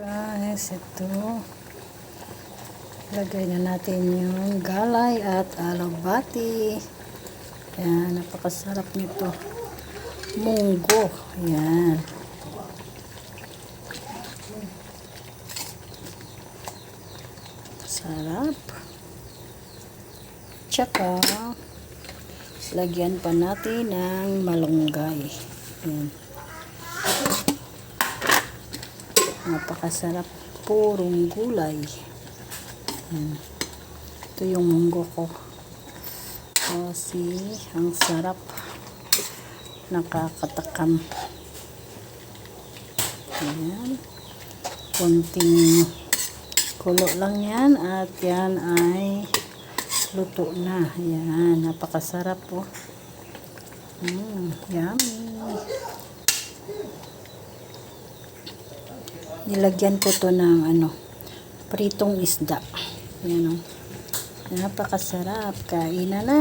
Guys, ito. Lagay na natin yung galay at alabati. Yan, napakasarap nito. Munggo. Yan. Sarap. Tsaka, lagyan pa natin ng malunggay. Yan. Napakasarap. Purong gulay. Yan. Ito yung munggo ko. Kasi, ang sarap. Nakakatakam. Ayan. Kunting kulo lang yan. At yan ay luto na. Ayan. Napakasarap po. Mm, yummy. Nilagyan ko to ng ano, pritong isda. Yan o. Napakasarap. Kain na na.